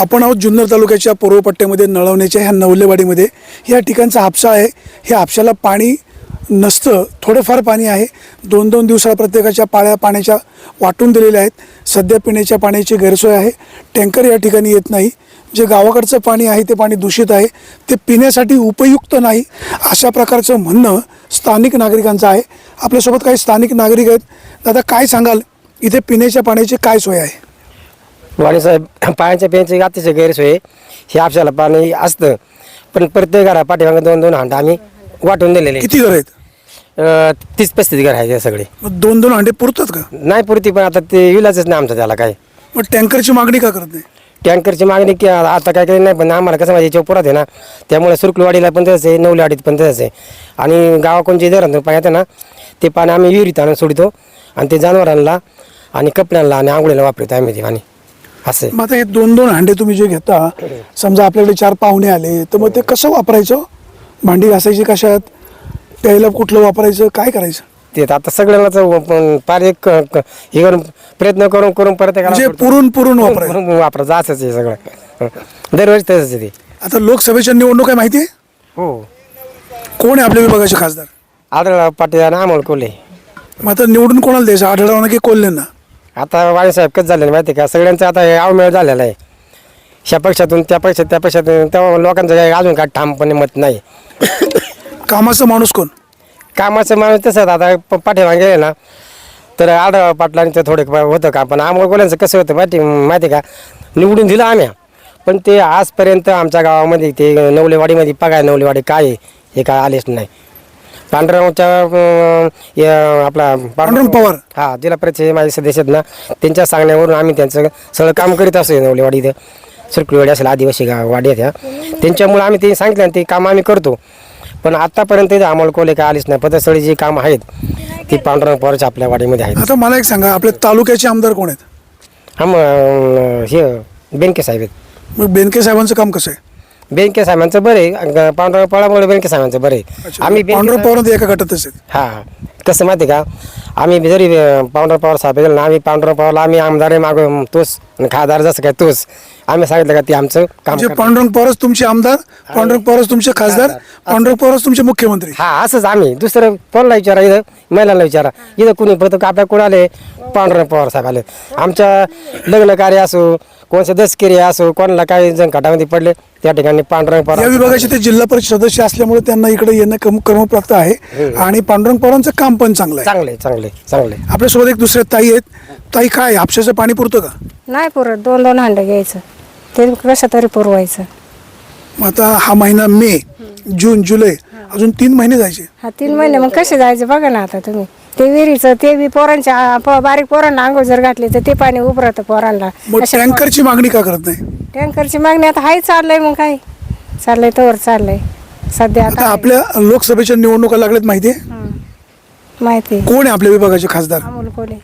आपण आहोत जुन्नर तालुक्याच्या पूर्वपट्ट्यामध्ये नळवण्याच्या ह्या नवलेवाडीमध्ये. या ठिकाणचा हापसा आहे. ह्या हापशाला पाणी नसतं. थोडंफार पाणी आहे. दोन दोन दिवसाला प्रत्येकाच्या पाळ्या पाण्याच्या वाटून दिलेल्या आहेत. सध्या पिण्याच्या पाण्याची गैरसोय आहे. टँकर या ठिकाणी येत नाही. जे गावाकडचं पाणी आहे ते पाणी दूषित आहे. ते पिण्यासाठी उपयुक्त नाही. अशा प्रकारचं म्हणणं स्थानिक नागरिकांचं आहे. आपल्यासोबत काही स्थानिक नागरिक आहेत. दादा काय सांगाल? इथे पिण्याच्या पाण्याची काय सोय आहे? वाणीसाहेब पाण्याच्या पिण्याची अतिशय गैरसोय हे आपल्याला पाणी असतं. पण प्रत्येक घरा पाठीमागे दोन दोन हांडा आम्ही वाटून दिलेले किती घर आहेत? अं, तीस पस्तीस घर आहे ते सगळे. मग दोन दोन अंडे पुरतात का? नाही पुरती पण आता ते इलाजच नाही आमचं त्याला काय. मग टँकरची मागणी का करत नाही? टँकरची मागणी की आता काय काही नाही पण आम्हाला कसं माहिती चौपुरात आहे ना. त्यामुळे सुरकुलवाडीला पण तसंच आहे नवलेवाडीत पण तसंच आहे. आणि गावाकडून जे धरण पाणी येतं ना ते पाणी आम्ही विहिरीत आणून सोडतो. आणि ते जनावरांना आणि कपड्यांना आणि आंघोळीला वापरतो आम्ही ते पाणी. असं. मग आता हे दोन दोन हांडे तुम्ही जे घेता समजा आपल्याकडे चार पाहुणे आले तर मग ते कसं वापरायचं? भांडी घासायची कशात? प्यायला कुठलं वापरायचं? काय करायचं? ते तर आता सगळ्यांनाच पण फार एक क- क- हे करून प्रयत्न करून करून परत म्हणजे पुरून पुरून वापरायचं. वापरायचं असंच आहे सगळं. दरवर्षी तसंच आहे ते. आता लोकसभेच्या निवडणूक आहे माहिती आहे? हो. कोण आहे आपल्या विभागाचे खासदार? आढळ पाटील आणि अमोल कोल्हे. मग आता निवडून कोणाला द्यायचं? आढळराव की कोल्हेंना? आता वाणीसाहेब कसं झालेलं माहिती का? सगळ्यांचं आता हे अवमेळ झालेला आहे. ह्या पक्षातून त्या पक्षात त्या पक्षातून तेव्हा लोकांचं काही अजून काय ठामपणे मत नाही. कामाचा माणूस कोण? कामाचं माणूस तसं आता प- पाठीमागे गेले ना. तर आढळ पाटलांचं थोडं प- होतं का? पण अमोल कोल्ह्यांचं कसं होतं माहिती माहिती का? निवडून दिलं आम्ही. पण ते आजपर्यंत आमच्या गावामध्ये ते नवलेवाडीमध्ये पगाय नवलेवाडी काय आहे हे काय आलेच नाही. पांडुरंगच्या आपला पांडुरंग पवार. हा जिल्हा परिषद माझे सदस्य आहेत ना त्यांच्या सांगण्यावरून आम्ही त्यांचं सगळं काम करीत असतो नवलेवाडी इथं सुरकुलवाडी असेल आदिवासी गाव वाडी आहेत ह्या त्यांच्यामुळे आम्ही ते सांगितलं आणि ते काम आम्ही करतो. पण आतापर्यंत आम्हाला कोले काय आलीच नाही. पदस्थळी जी कामं आहेत ती पांडुरंग पवारच्या आपल्या वाडीमध्ये आहेत. आता मला एक सांगा आपल्या तालुक्याचे आमदार कोण आहेत? हा हे बेनके साहेब आहेत. मग बेनके साहेबांचं काम कसं आहे? बेनके साहेबांचं बरं आहे. पांडुरंग पवारामुळे बेनके साहेबांचं बरं आहे. आम्ही पांडुरंग पवार एका गटातच आहेत. हा कसं माहिती का? आम्ही जरी पांडुरंग पवार साहेब ना आम्ही पांडुरंग पवारला आम्ही आमदार मागो तोच. आणि खासदार जसं काय तोच. आम्ही सांगितलं का ते आमचं काम म्हणजे करतात. पांडुरंग पवारच तुमचे आमदार पांडुरंग पवारच तुमचे खासदार पांडुरंग पवारच तुमचे मुख्यमंत्री. हा असंच आम्ही. दुसरं कोणाला विचारा इथं? महिलांना विचारा. इथं कुणी फक्त आपल्या कोण आले? पांडुरंग पवार साहेब आले. आमच्या लग्न कार्य असो कोणचं दसकिरी असो कोणाला काही जण घाटामध्ये पडले त्या ठिकाणी पांडुरंग या पवार विभागाचे ते जिल्हा परिषद सदस्य असल्यामुळे त्यांना इकडे येणं कम क्रमप्राप्त आहे. आणि पांडुरंग पवारांचं काम पण चांगलं आहे. चांगले चांगले चांगले आपल्यासोबत एक दुसरे ताई आहेत. ताई काय हापशाचं पाणी पुरतं का? नाही पुरत. दोन दोन हांडे घ्यायचं. ते कसं तरी पुरवायचं. मग आता हा महिना मे जून जुलै अजून तीन महिने जायचे. हा तीन महिने. मग कसे जायचे बघा ना आता तुम्ही. ते विहिरीचं ते बी पोरांच्या आ- प- बारीक पोरांना आंघोळ जर घातली तर ते पाणी उभरतं पोरांना. मग अशा टँकरची मागणी का करत नाही? टँकरची मागणी आता हाय चाललंय मग काय? चाललंय तोवर चाललंय. सध्या आता आता आपल्या लोकसभेच्या निवडणुका लागल्यात. माहिती. आहे. कोण आहे आपल्या विभागाचे खासदार? अमोल कोले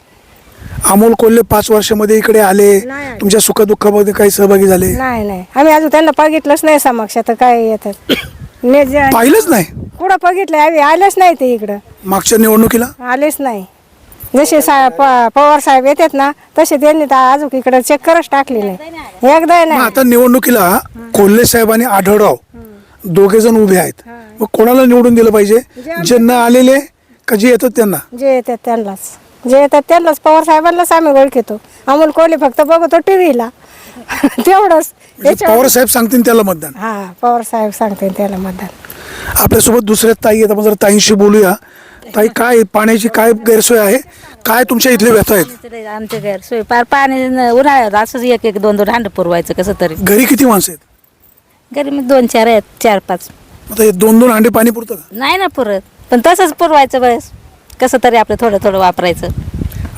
अमोल कोल्हे पाच वर्षामध्ये इकडे आले. नाही आले. तुमच्या सुखदुःखामध्ये काही सहभागी झाले? नाही नाही. आम्ही अजून त्यांना बघितलंच नाही समक्ष आता काय येतात? ने जे- पाहिलंच नाही? कुठं बघितलं आम्ही आलेच नाही ते इकडं. मागच्या निवडणुकीला? आलेच नाही. जसे सा प- पवार साहेब येतात ना तसे त्यांनी तर अजून इकडे चक्करच टाकली नाही. एकदा मग नाही आता निवडणुकीला कोल्हे साहेब आणि आढळराव दोघे जण उभे आहेत. मग कोणाला निवडून दिलं पाहिजे? जे न आलेले का जे येतात त्यांना? जे येतात त्यांनाच. जे येतात त्यांनाच पवार साहेबांनाच आम्ही ओळखतो अमोल कोहली फक्त बघतो टीव्हीला. तेवढंच. म्हणजे त्याच्यावर- पवार साहेब सांगतील त्याला मतदान. हा पवार साहेब सांगते त्याला मतदान. आपल्यासोबत दुसऱ्या ताई आहेत आपण जरा ताईंशी बोलूया. ताई काय पाण्याची काय गैरसोय आहे? काय तुमच्या इथले व्यथा आहेत? आमच्या घर सोय पार पाणी न- उन्हाळ्यात असंच एक एक दोन दोन हांड पुरवायचं कसं तरी. घरी किती माणसं आहेत? घरी मग दोन चार आहेत चार पाच. आता हे दोन दोन अंडे पाणी पुरतं का? नाही ना पुरत. पण तसंच पुरवायचं बस. कसं तरी आपलं थोडं थोडं वापरायचं.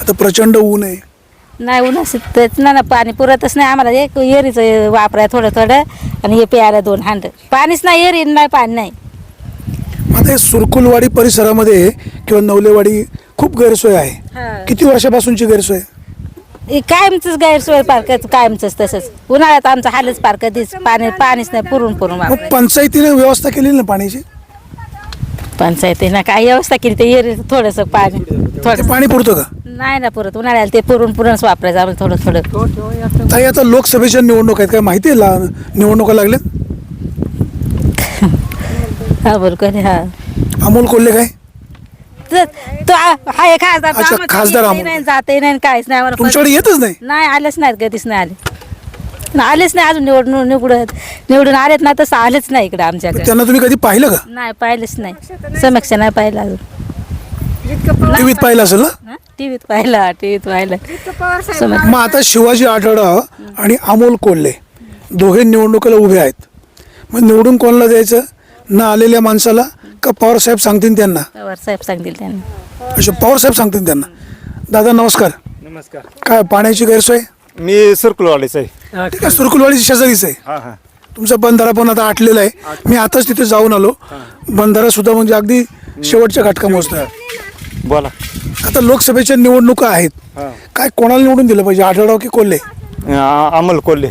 आता प्रचंड ऊन आहे. नाही उन्हाच तेच ना ना पाणी पुरतच नाही. आम्हाला एक एरीचं वापराय थोडं थोडं आणि हे प्यायला दोन हांड. पाणीच नाही एरी नाही पाणी नाही. आता हे सुरकुलवाडी परिसरामध्ये किंवा नवलेवाडी खूप गैरसोय आहे. किती वर्षापासूनची गैरसोय? हे कायमचंच गैरसोय पार्क कायमचंच तसंच. उन्हाळ्यात आमचं हालच पार कधीच पाणी पाणीच नाही पुरून पुरून मग पंचायतीने व्यवस्था केली ना पाण्याची? पंचायतीनं काय व्यवस्था केली ते एरी थोडंसं पाणी ते थोडं पाणी पुरतं का? नाही ना पुरत. उन्हाळ्याला ते पुरून पुरणच वापरायचं आम्हाला थोडं थोडं. ताई आता लोकसभेच्या निवडणूक आहेत काय माहिती आहे ला निवडणुका लागल्या हा बोल कोणी हा. अमोल कोल्हे काय? तर तो आ- हा एक खासदार अच्छा, खासदार आम्हाला. नाही जातही नाही काहीच नाही आम्हाला तुमच्याकडे येतच नाही? नाही आलेच नाहीत कधीच नाही आले. आलेच नाही अजून निवडून निवडून निवडून आलेत ना तसं आलेच नाही इकडे आमच्याकडे त्यांना तुम्ही कधी पाहिलं का? नाही पाहिलंच नाही. समीक्षा नाही पाहिलं अजून. टीव्हीत पाहिलं असेल ना? टीव्हीत पाहिला टीव्हीत पाहिलं. समीक्षा मग आता शिवाजी आढळराव आणि अमोल कोल्हे दोघे निवडणुकीला उभे आहेत. मग निवडून कोणाला द्यायचं? न आलेल्या माणसाला का पवार साहेब सांगतील त्यांना? पवार साहेब सांगतील त्यांना. अच्छा पवार साहेब सांगतील त्यांना. दादा नमस्कार. नमस्कार. काय पाण्याची गैरसोय? मी सर्कुलवाडीच आहे ठीक आहे सुरकुलवाडी शेजारीच आहे. हां हां. तुमचा बंधारा पण आता आटलेला आहे. मी आताच तिथे जाऊन आलो. बंधारा सुद्धा म्हणजे अगदी शेवटच्या घटका मोजतोय बोला. आता लोकसभेच्या निवडणुका आहेत. हां. काय कोणाला निवडून दिलं पाहिजे? आढळराव की कोल्हे? आ- अमोल कोल्हे.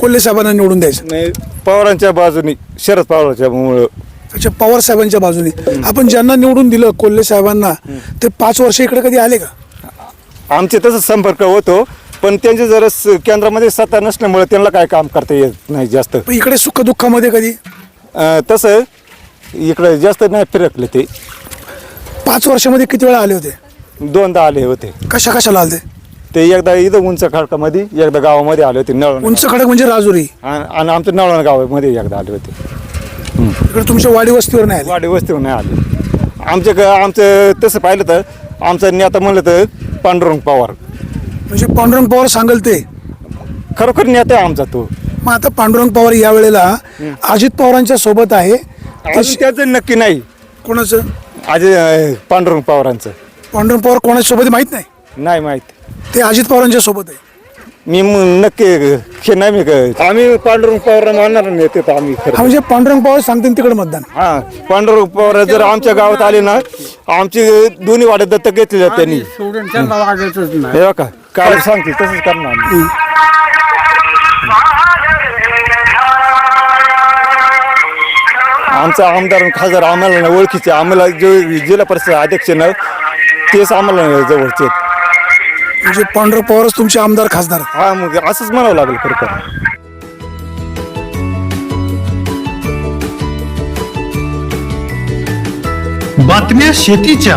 कोल्हे साहेबांना निवडून द्यायचं. नाही पवारांच्या बाजूनी शरद पवारांच्या मुळे. अच्छा पवार साहेबांच्या बाजूने. आपण ज्यांना निवडून दिलं कोल्हे साहेबांना ते पाच वर्ष इकडे कधी आले का? आमचे तसंच संपर्क होतो. पण त्यांचे जरा स- केंद्रामध्ये सत्ता नसल्यामुळे त्यांना काय काम करता येत नाही जास्त. पण इकडे सुख दुःखामध्ये कधी? अं, तसं इकडे जास्त नाही फिरकले ते. पाच वर्षामध्ये किती वेळा आले होते? दोनदा आले होते. कशा कशाला आले? ते एकदा इथं उंच खडकामध्ये एकदा गावामध्ये आले होते नळवण उंच खडक म्हणजे राजुरी. आणि आमच्या नळवण गावामध्ये एकदा आले होते. इकडे तुमच्या वाडी वस्तीवर नाही आले? वाडी वस्तीवर नाही आले. आमच्या ग- आमचं तसं पाहिलं तर आमचा नेता म्हणलं तर पांडुरंग पवार. म्हणजे पांडुरंग पवार सांगल ते. खरोखर नेता आहे आमचा तो. मग आता पांडुरंग पवार या वेळेला अजित पवारांच्या सोबत आहे. अजून त्याचं नक्की नाही. कोणाचं? आज पांडुरंग पवारांचं. पांडुरंग पवार कोणाच्या सोबत आहे माहीत नाही? नाही माहीत. ते अजित पवारांच्या सोबत आहे. मी म- नक्की हे नाही मी क- आम्ही पांडुरंग पवार मानणार नेते तर आम्ही हा म्हणजे पांडुरंग पवार सांगतील तिकडे मतदान. हा पांडुरंग पवार जर आमच्या गावात आले ना आमची दोन्ही वाड्या दत्तक घेतलेल्या त्यांनी. सोडून त्यांना लागायचंच नाही. हे बघा. काय सांगतील तसंच करणार आम्ही. आमचा आमदार आणि खासदार आम्हाला ना ओळखीचे आम्हाला जो जिल्हा परिषद अध्यक्ष ना तेच आम्हाला जवळचे आहेत. म्हणजे पांडुरंग पवारच तुमचे आमदार खासदार हा मग असंच म्हणावं लागेल खरं तर बातम्या शेतीच्या